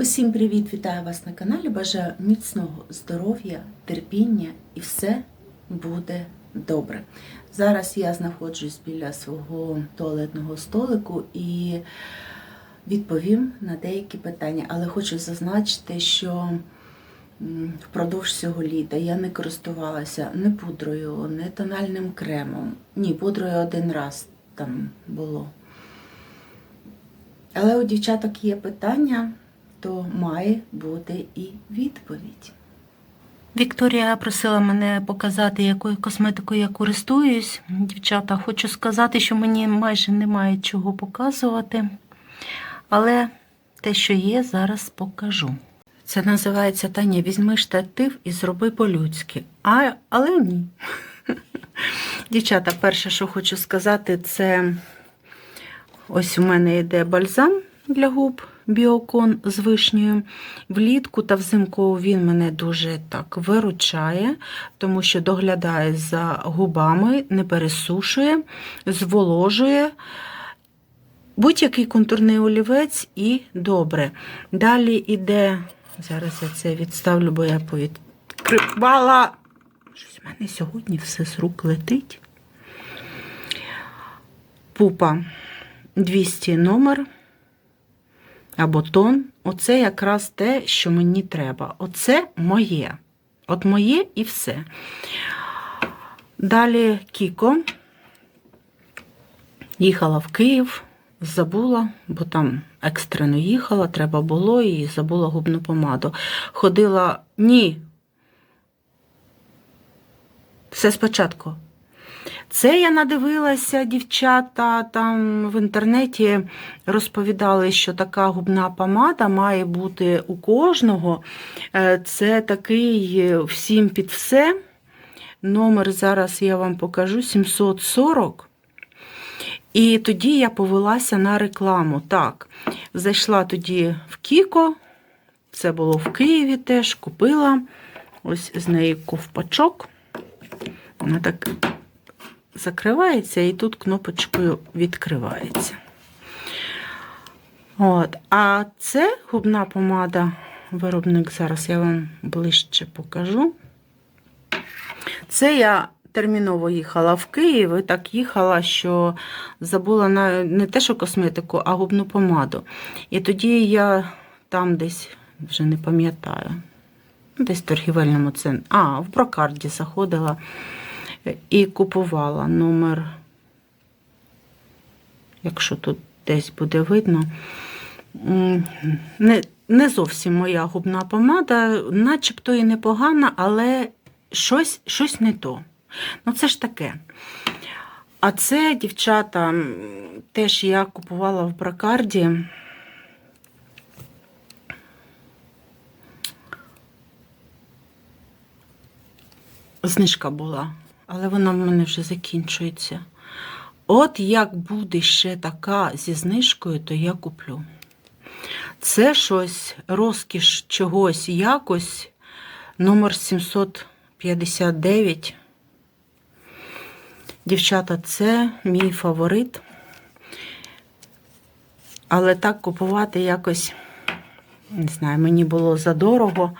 Усім привіт! Вітаю вас на каналі. Бажаю міцного здоров'я, терпіння і все буде добре. Зараз я знаходжусь біля свого туалетного столику і відповім на деякі питання, але хочу зазначити, що впродовж цього літа я не користувалася ні пудрою, ні тональним кремом. Ні, пудрою один раз там було. Але у дівчаток є питання, то має бути і відповідь. Вікторія просила мене показати, якою косметикою я користуюсь. Дівчата, хочу сказати, що мені майже немає чого показувати, але те, що є, зараз покажу. Це називається Таня, візьми штатив і зроби по-людськи. А, але ні. Дівчата, перше, що хочу сказати, це ось у мене йде бальзам для губ біокон з вишнею. Влітку та взимку він мене дуже так виручає, тому що доглядає за губами, не пересушує, зволожує. Будь-який контурний олівець і добре. Далі йде, зараз я це відставлю, бо я повідкривала. Щось в мене сьогодні все з рук летить. Пупа 200 номер або тон. Оце якраз те, що мені треба. Оце моє. От моє і все. Далі Кіко. Їхала в Київ, забула, бо там екстрено їхала, треба було, і забула губну помаду. Ходила, ні. Все спочатку. Це я надивилася, дівчата там в інтернеті розповідали, що така губна помада має бути у кожного. Е, Це такий е, всім під все. Номер зараз я вам покажу 740. І тоді я повелася на рекламу. Так, зайшла тоді в Кіко, це було в Києві теж, купила ось з неї ковпачок. Вона так закривається і тут кнопочкою відкривається. От. А це губна помада, виробник, зараз я вам ближче покажу. Це я терміново їхала в Київ і так їхала, що забула на не те, що косметику, а губну помаду. І тоді я там десь вже не пам'ятаю, десь в торгівельному центрі, а, в прокарді заходила і купувала номер, якщо тут десь буде видно, не, не зовсім моя губна помада, начебто і непогана, але щось, щось не то. Ну, це ж таке. А це, дівчата, теж я купувала в бракарді. Знижка була, але вона в мене вже закінчується. От як буде ще така зі знижкою, то я куплю. Це щось, розкіш чогось якось, номер 759. Дівчата, це мій фаворит. Але так купувати якось, не знаю, мені було задорого,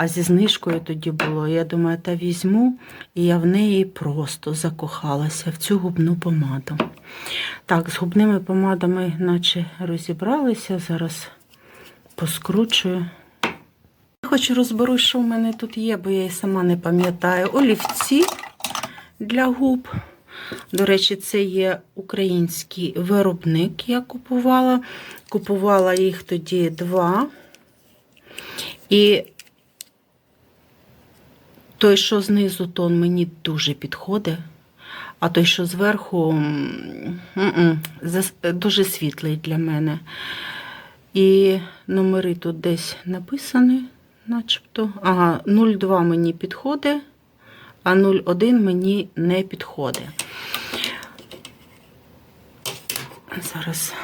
а зі знижкою тоді було. Я думаю, та візьму, і я в неї просто закохалася в цю губну помаду. Так, з губними помадами, наче розібралися, зараз поскручую. Хоч розберу, що в мене тут є, бо я і сама не пам'ятаю. Олівці для губ. До речі, це є український виробник, я купувала. Купувала їх тоді два. І той, що знизу тон, мені дуже підходить, а той, що зверху, дуже світлий для мене. І номери тут десь написані, начебто. Ага, 02 мені підходить, а 01 мені не підходить. Зараз.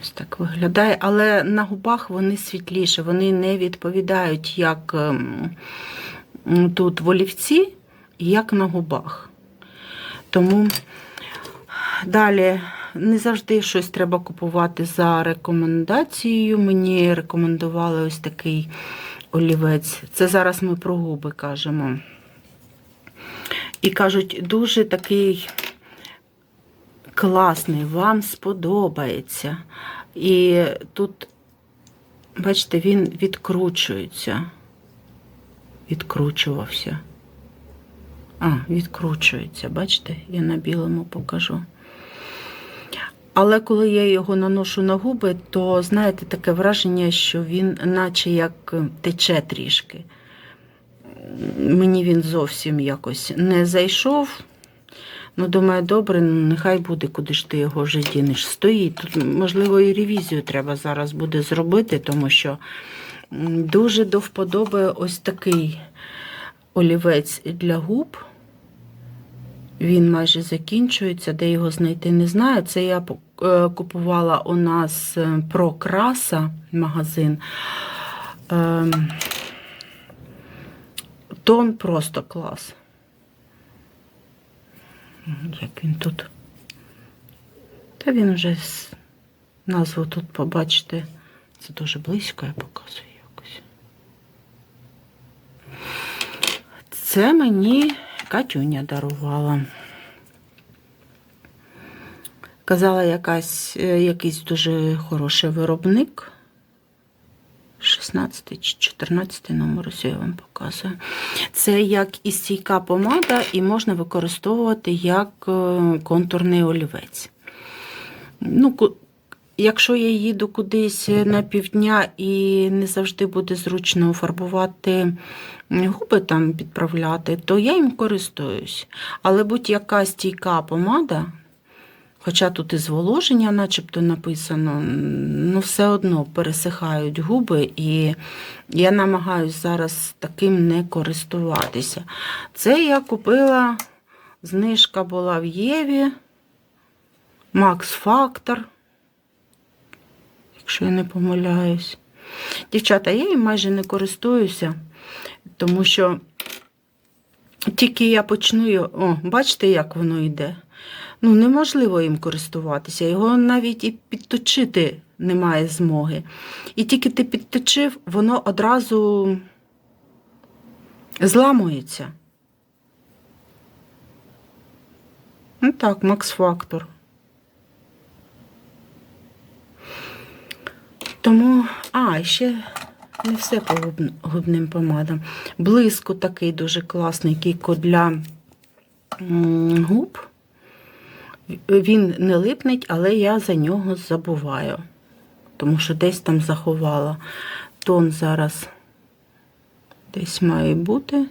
Ось так виглядає, але на губах вони світліші, вони не відповідають, як ем, тут в олівці, як на губах. Тому далі не завжди щось треба купувати за рекомендацією. Мені рекомендували ось такий олівець. Це зараз ми про губи кажемо. І кажуть, дуже такий класний, вам сподобається. І тут, бачите, він відкручується. Відкручувався. А, відкручується, бачите, я на білому покажу. Але коли я його наношу на губи, то знаєте, таке враження, що він наче як тече трішки. Мені він зовсім якось не зайшов. Ну, думаю, добре, ну нехай буде, куди ж ти його вже дінеш. Стоїть. Тут, можливо, і ревізію треба зараз буде зробити, тому що дуже до вподоби ось такий олівець для губ. Він майже закінчується, де його знайти не знаю. Це я е, купувала у нас е, про краса магазин. Ем, Тон просто клас. Як він тут? Та він вже назву тут побачите. Це дуже близько, я показую якось. Це мені Катюня дарувала. Казала якась, е, якийсь дуже хороший виробник. 16 чи 14 номер, ось я вам показую. Це як і стійка помада, і можна використовувати як е, контурний олівець. Ну, якщо я їду кудись на півдня і не завжди буде зручно фарбувати губи там підправляти, то я їм користуюсь. Але будь-яка стійка помада, хоча тут і зволоження, начебто написано, ну все одно пересихають губи, і я намагаюся зараз таким не користуватися. Це я купила, знижка була в Єві, Max Factor, якщо я не помиляюсь. Дівчата, я їм майже не користуюся, тому що тільки я почну. О, бачите, як воно йде? Ну, неможливо їм користуватися. Його навіть і підточити немає змоги. І тільки ти підточив, воно одразу зламується. Ну так, Макс Фактор. Тому, а, ще не все по губним помадам. Блиску такий дуже класний кіко для губ. Він не липнеть, але я за нього забуваю. Тому що десь там заховала. Тон зараз десь має бути.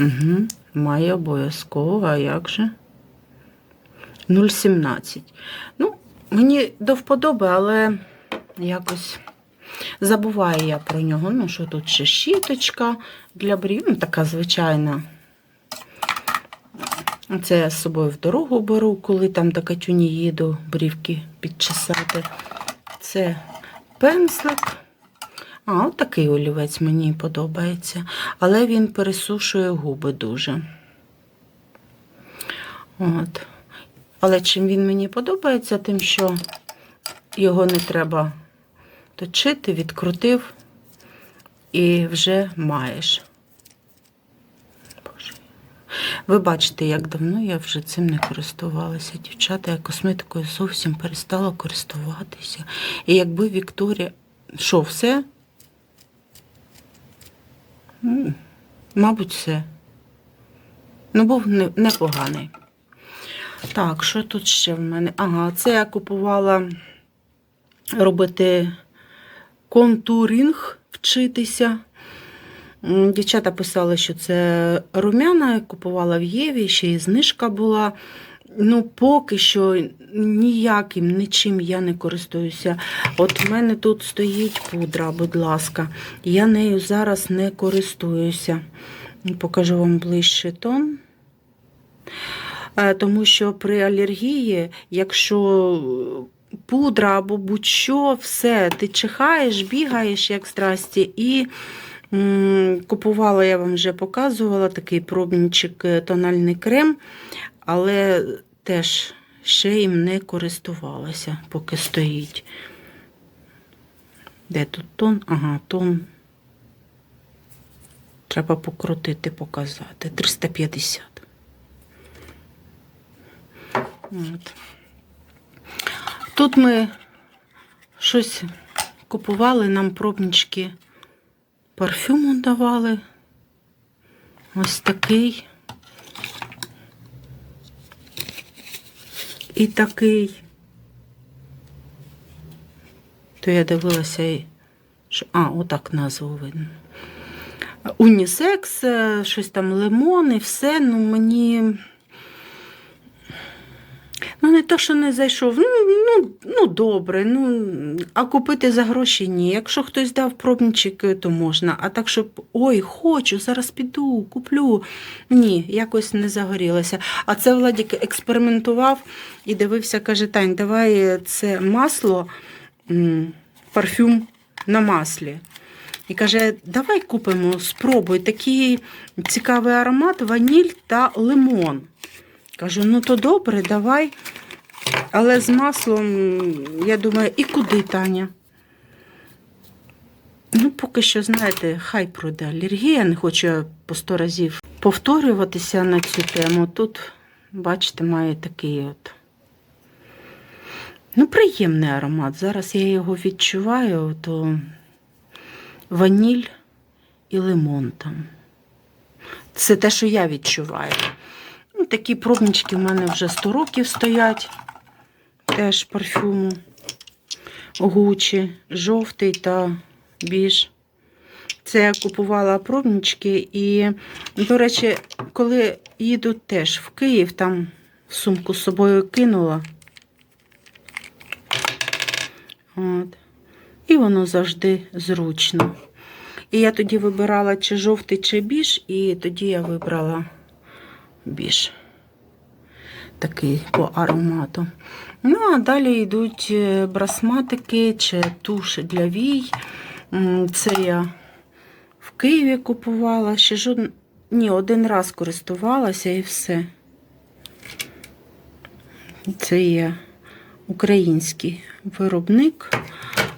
Угу, має обов'язково, а як же? 0,17. Ну, мені до вподоби, але якось забуваю я про нього. Ну, що тут ще щіточка для брів, ну, така звичайна. Це я з собою в дорогу беру, коли там до Катюні їду, брівки підчесати. Це пензлик. А, от такий олівець мені подобається. Але він пересушує губи дуже. От. Але чим він мені подобається, тим, що його не треба точити, відкрутив і вже маєш. Ви бачите, як давно я вже цим не користувалася. Дівчата, я косметикою зовсім перестала користуватися. І якби Вікторія. Що, все? Мабуть, все. Ну, був непоганий. Так, що тут ще в мене? Ага, це я купувала робити контуринг, вчитися. Дівчата писали, що це румяна, купувала в Єві, ще і знижка була. Ну, поки що ніяким нічим я не користуюся. От в мене тут стоїть пудра, будь ласка. Я нею зараз не користуюся. Покажу вам ближче тон. Е, Тому що при алергії, якщо пудра або будь-що, все, ти чихаєш, бігаєш, як здрасті, і купувала, я вам вже показувала такий пробничок е, тональний крем, але теж ще їм не користувалася, поки стоїть. Де тут тон? Ага, тон. Треба покрутити, показати. 350. От. Тут ми щось купували, нам пробнички парфюму давали. Ось такий. І такий. То я дивилася що- А, отак назву видно. Унісекс, е, щось там лимон і все. Ну мені. Ну, не то, що не зайшов. Ну, ну, ну добре. Ну, а купити за гроші ні. Якщо хтось дав пробничок, то можна. А так, щоб ой, хочу, зараз піду, куплю. Ні, якось не загорілося. А це Владік експериментував і дивився, каже: Тань, давай це масло, парфюм на маслі. І каже, давай купимо, спробуй такий цікавий аромат, ваніль та лимон. Кажу, ну то добре, давай. Але з маслом, я думаю, і куди, Таня? Ну, поки що, знаєте, хай пройде алергія, не хочу по сто разів повторюватися на цю тему. Тут, бачите, має такий от. Ну, приємний аромат. Зараз я його відчуваю, то ваніль і лимон там. Це те, що я відчуваю. Ну, такі пробнички в мене вже 100 років стоять. Теж парфюму. Гучі, жовтий та біж. Це я купувала пробнички і, до речі, коли їду теж в Київ, там сумку з собою кинула. От. І воно завжди зручно. І я тоді вибирала чи жовтий, чи біж, і тоді я вибрала біж. Такий по аромату. Ну, а далі йдуть е, брасматики чи туш для вій. Це я в Києві купувала. Ще жоден... Ні, один раз користувалася і все. Це є український виробник.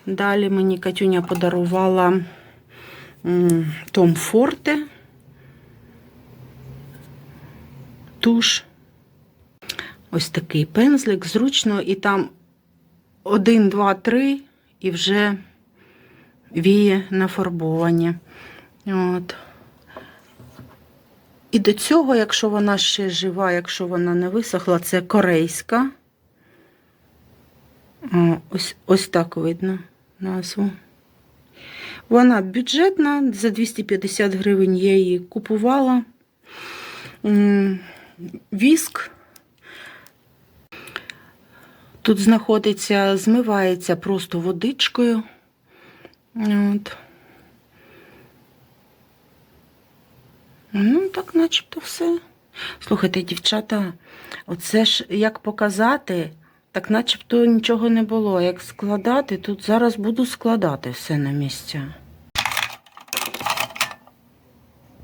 Далі мені Катюня подарувала Том Форте. Туш. Ось такий пензлик, зручно, і там один, два, три, і вже віє нафарбовані. От. І до цього, якщо вона ще жива, якщо вона не висохла, це корейська. Ось, ось так видно назву. Вона бюджетна, за 250 гривень я її купувала. Віск. Тут знаходиться, змивається просто водичкою. От. Ну, так начебто все. Слухайте, дівчата, оце ж як показати, так начебто нічого не було. Як складати, тут зараз буду складати все на місця.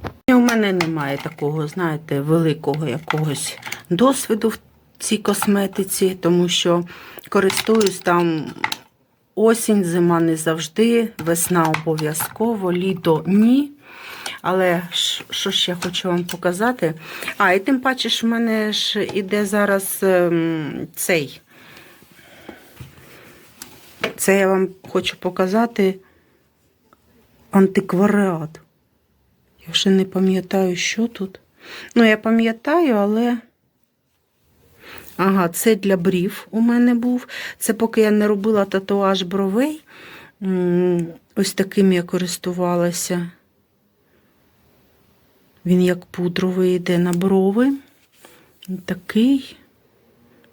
І У мене немає такого, знаєте, великого якогось досвіду в цій косметиці, тому що користуюсь там осінь, зима не завжди, весна обов'язково, літо ні. Але що ж я хочу вам показати? А, і тим паче, що в мене ж іде зараз ем, цей. Це я вам хочу показати антиквариат. Я вже не пам'ятаю, що тут. Ну, я пам'ятаю, але. Ага, це для брів у мене був. Це поки я не робила татуаж бровей. Ось таким я користувалася. Він як пудровий йде на брови. Такий.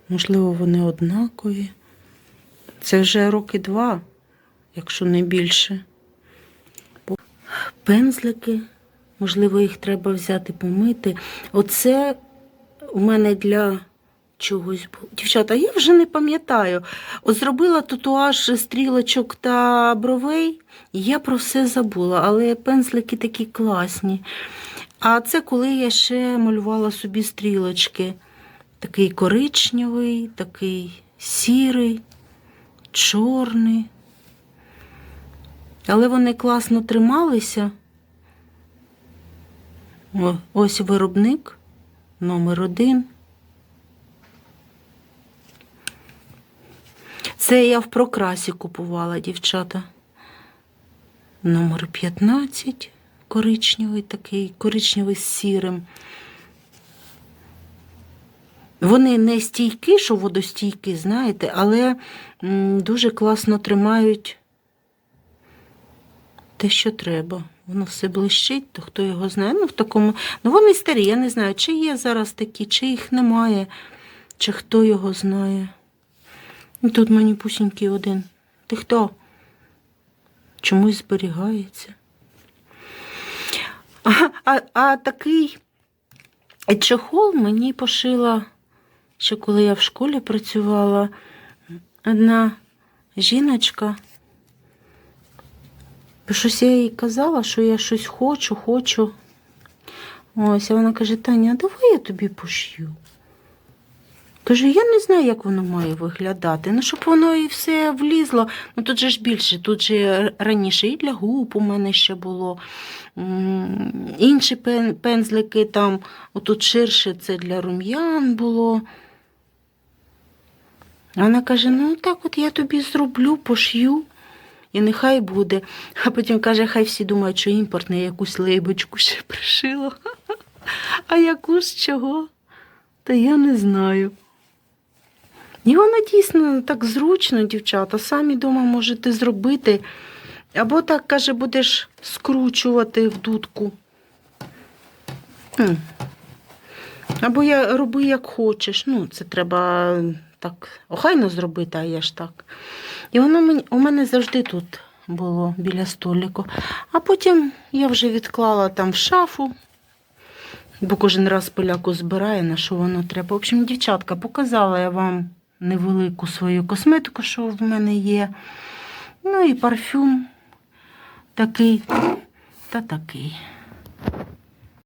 Можливо, вони однакові. Це вже роки два, якщо не більше. Пензлики. Можливо, їх треба взяти помити. Оце у мене для чогось було. Дівчата, я вже не пам'ятаю. От зробила татуаж стрілочок та бровей, і я про все забула, але пензлики такі класні. А це коли я ще малювала собі стрілочки. Такий коричневий, такий сірий, чорний. Але вони класно трималися. Ось виробник номер один. Це я в прокрасі купувала, дівчата. Номер 15, коричневий такий, коричневий з сірим. Вони не стійкі, що водостійкі, знаєте, але дуже класно тримають те, що треба. Воно все блищить, то хто його знає. Ну, в такому. Ну, вони старі, я не знаю, чи є зараз такі, чи їх немає, чи хто його знає. І тут мені пусінький один. Ти хто? Чомусь зберігається. А, а, а такий чехол мені пошила, ще коли я в школі працювала, одна жіночка. Щось я їй казала, що я щось хочу, хочу. Ось, а вона каже, Таня, а давай я тобі пошью. Кажу, я не знаю, як воно має виглядати. Ну, щоб воно і все влізло. Ну тут же ж більше, тут же раніше і для губ у мене ще було. Інші пензлики там, отут ширше це для рум'ян було. Вона каже: ну так от я тобі зроблю, пошью. І нехай буде. А потім каже, хай всі думають, що імпортне якусь лейбочку ще пришило. А яку ж чого? Та я не знаю. І воно дійсно так зручно, дівчата. Самі вдома можете зробити. Або так, каже, будеш скручувати в дудку. Або я роби як хочеш. Ну, це треба так охайно зробити, а я ж так. І воно у мене завжди тут було біля століку. А потім я вже відклала там в шафу, бо кожен раз поляку збирає, на що воно треба. В общем, дівчатка, показала я вам невелику свою косметику, що в мене є. Ну і парфюм такий та такий.